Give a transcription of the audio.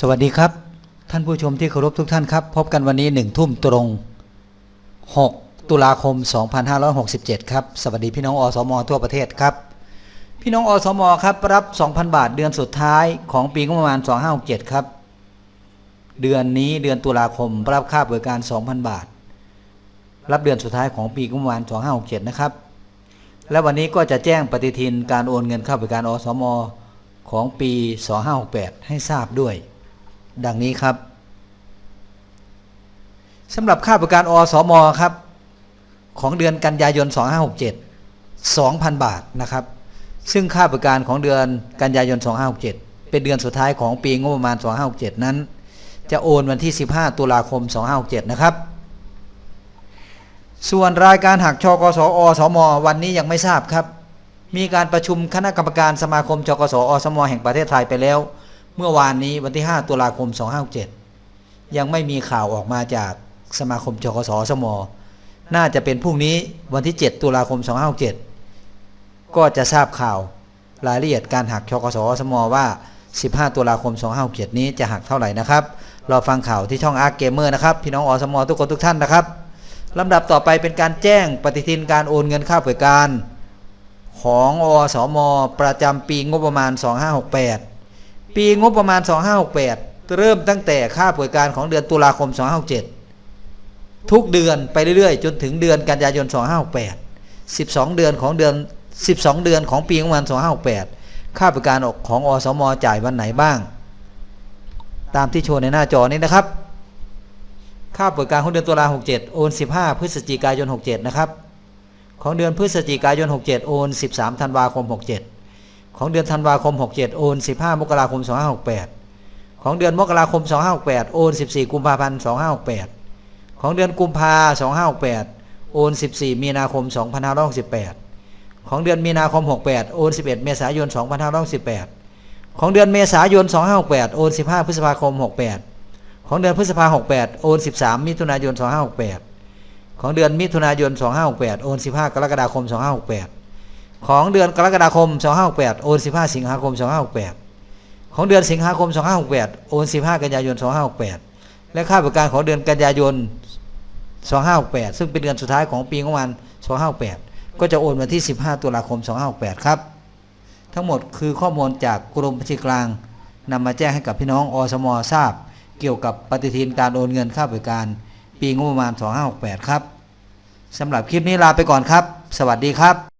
สวัสดีครับ ท่านผู้ชมที่เคารพทุกท่านครับ พบกันวันนี้หนึ่งทุ่มตรง 6 ตุลาคม 2567 ครับ สวัสดีพี่น้องอสมทั่วประเทศครับ พี่น้องอสมครับรับ 2,000 บาทเดือนสุดท้ายของปีงบประมาณ 2567 ครับ เดือนนี้เดือนตุลาคมรับค่าบริการ 2,000 บาท รับเดือนสุดท้ายของปีงบประมาณ 2567 นะครับ และวันนี้ก็จะแจ้งปฏิทินการโอนเงินเข้าบริการอสม ของปี 2568 ให้ทราบด้วย ดังนี้ครับสำหรับค่าบริการอสมครับ ของเดือนกันยายน 2567 2,000 บาทนะครับ ซึ่งค่าบริการของเดือนกันยายน 2567 เป็นเดือนสุดท้ายของปีงบประมาณ 2567 นั้น จะโอนวันที่ 15 ตุลาคม 2567 นะครับ ส่วนรายการหักชกสอสม วันนี้ยังไม่ทราบครับ มีการประชุมคณะกรรมการสมาคมจกสอสม แห่งประเทศไทยไปแล้ว เมื่อวานนี้วันที่ 5 ตุลาคม 2567 ยังไม่มีข่าวออกมาจากสมาคมจกสสม น่าจะเป็นพรุ่งนี้วันที่ 7 ตุลาคม 2567 ก็จะทราบข่าวรายละเอียดการหักชกสสมว่า 15 ตุลาคม 2567 นี้จะหักเท่าไหร่นะครับรอฟังข่าวที่ช่องอาร์เกมเมอร์นะครับพี่น้องอสมทุกคนทุกท่านนะครับลำดับต่อไปเป็นการแจ้งปฏิทินการโอนเงินค่าบริการ ของอสม ประจำปีงบประมาณ 2568 ปีงบประมาณ 2568 เริ่มตั้งแต่ค่าบริการของเดือนตุลาคม 2567 ทุกเดือนไปเรื่อยๆ จนถึงเดือนกันยายน 2568 12 เดือนของเดือน 12 เดือนของปีงบประมาณ 2568 ค่าบริการของอสมจ่ายวันไหนบ้าง ตามที่โชว์ในหน้าจอนี้นะครับค่าบริการของเดือนตุลา67 โอน 15 พฤศจิกายน 67 นะครับ ของเดือนพฤศจิกายน 67 โอน 13 ธันวาคม 67 ของเดือนธันวาคม 67 โอน 15 มกราคม 2568 ของเดือนมกราคม 2568 โอน 14 กุมภาพันธ์ 2568 ของเดือนกุมภา2568 โอน 14 มีนาคม 2568 ของเดือนมีนาคม 68 โอน 11 เมษายน 2568 ของเดือนเมษายน 2568 โอน 15 พฤษภาคม 68 ของเดือนพฤษภา68 โอน 13 มิถุนายน 2568 ของเดือนมิถุนายน 2568 โอน 15 กรกฎาคม 2568 ของเดือนกรกฎาคม 2568 โอน 15 สิงหาคม 2568 ของเดือนสิงหาคม 2568 โอน 15 กันยายน 2568 และค่าบริการของเดือนกันยายน 2568 ซึ่งเป็นเดือนสุดท้ายของปีงบประมาณ 2568 ก็จะโอนวันที่ 15 ตุลาคม 2568 ครับ ทั้งหมดคือข้อมูลจากกรมบัญชีกลางนำมาแจ้งให้กับพี่น้องอสมทราบ เกี่ยวกับปฏิทินการโอนเงินค่าบริการปีงบประมาณ 2568 ครับสำหรับคลิปนี้ลาไปก่อนครับ สวัสดีครับ